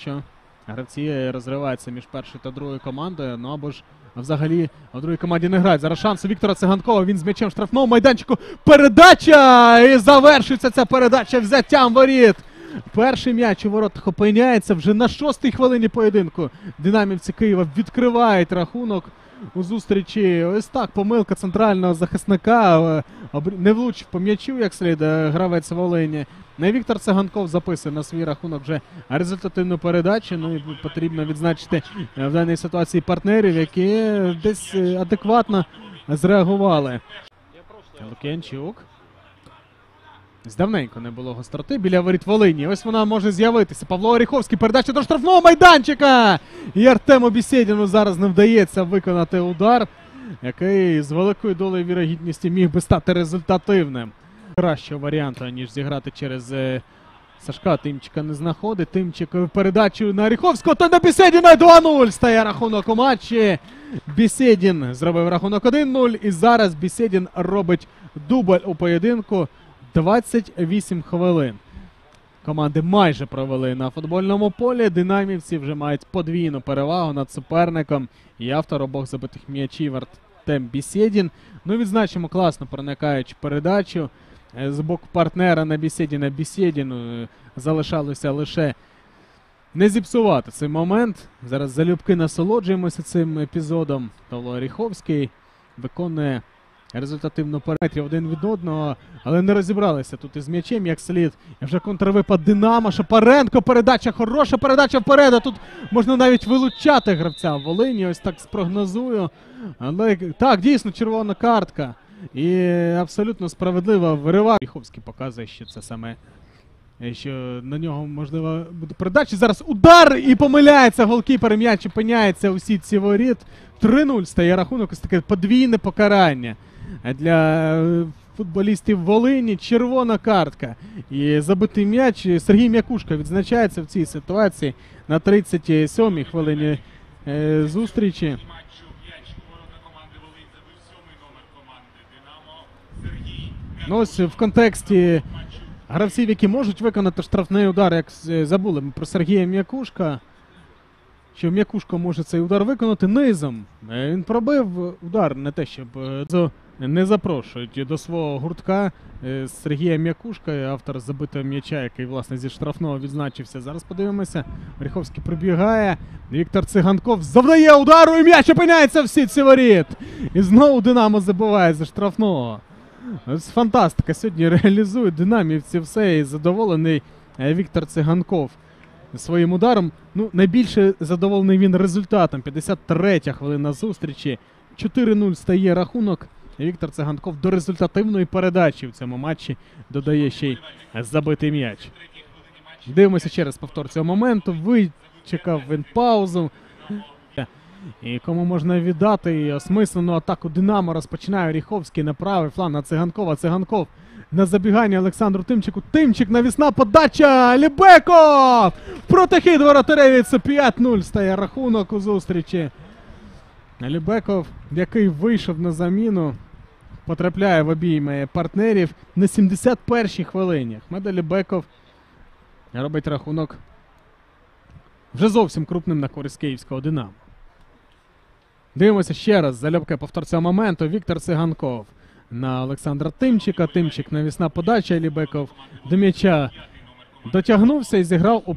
що гравці розриваються між першою та другою командою. Ну або ж взагалі в другій команді не грають. Зараз шанс Віктора Циганкова. Він з м'ячем штрафного майданчику. Передача! І завершується ця передача взяттям воріт. Перший м'яч у воротах опиняється вже на шостій хвилині поєдинку. Динамівці Києва відкривають рахунок у зустрічі. Ось так, помилка центрального захисника. Не влучив по м'ячу, як слід е, гравець Волині. Ну і Віктор Циганков записує на свій рахунок вже результативну передачу. Ну і потрібно відзначити е, в даній ситуації партнерів, які десь е, адекватно зреагували. Лук'янчук. Давненько не було гостроти біля воріт Волині. Ось вона може з'явитися. Павло Оріховський передача до штрафного майданчика. І Артему Бісєдіну зараз не вдається виконати удар, який з великою долею вірогідності міг би стати результативним. Кращого варіанту, ніж зіграти через е, Сашка Тимчика не знаходить. Тимчик передачу на Оріховського та на Бісєдіна 2-0 стає рахунок у матчі. Бісєдін зробив рахунок 1-0. І зараз Бісєдін робить дубль у поєдинку. 28 хвилин. Команди майже провели на футбольному полі. Динамівці вже мають подвійну перевагу над суперником. І автор обох забитих м'ячів Артем Бісєдін. Ну, відзначимо класно проникаючи передачу. Е, З боку партнера на Бісєдіна Бісєдіну е, залишалося лише не зіпсувати цей момент. Зараз залюбки насолоджуємося цим епізодом. Павло Оріховський виконує результативно параметрів один від одного, але не розібралися тут із м'ячем як слід. Вже контрвипад Динамо. Шапаренко. Передача хороша передача вперед. Тут можна навіть вилучати гравця в Волині. Ось так спрогнозую. Але так, дійсно, червона картка. І абсолютно справедливо вириває. Оріховський показує, що це саме. Що на нього можливо буде передача. Зараз удар і помиляється голкіпер. М'яч опиняється у сітці воріт. 3-0 стає рахунок. Ось таке подвійне покарання для е, футболістів Волині. Червона картка. І забитий м'яч. Сергій М'якушка відзначається в цій ситуації на 37-й хвилині е, зустрічі. Ну ось в контексті гравців, які можуть виконати штрафний удар, як забули ми про Сергія М'якушка. Що М'якушко може цей удар виконати низом. Е, Він пробив удар, не те, щоб е, не запрошують до свого гуртка е, Сергія М'якушка, автор забитого м'яча, який власне зі штрафного відзначився. Зараз подивимося. Оріховський прибігає. Віктор Циганков завдає удару і м'яч опиняється в сітці воріт. І знову Динамо забиває зі штрафного. Фантастика. Сьогодні реалізують динамівці все і задоволений Віктор Циганков своїм ударом. Ну, найбільше задоволений він результатом. 53-я хвилина зустрічі. 4-0 стає рахунок. Віктор Циганков до результативної передачі в цьому матчі додає ще й забитий м'яч. Дивимося ще раз повтор цього моменту. Вичекав він паузу. І кому можна віддати і осмислену атаку Динамо розпочинає Оріховський на правий фланг на Циганкова. Циганков на забігання Олександру Тимчику. Тимчик навісна подача. Лібеков! Протихід воротареві. Це 5-0 стає рахунок у зустрічі. Лібеков, який вийшов на заміну, потрапляє в обійми партнерів на 71-й хвилині. Ахмед Лібеков робить рахунок вже зовсім крупним на користь київського Динамо. Дивимося ще раз. Зальопка повтор цього моменту. Віктор Циганков на Олександра Тимчика. Тимчик навісна подача. Лібеков до м'яча дотягнувся і зіграв у.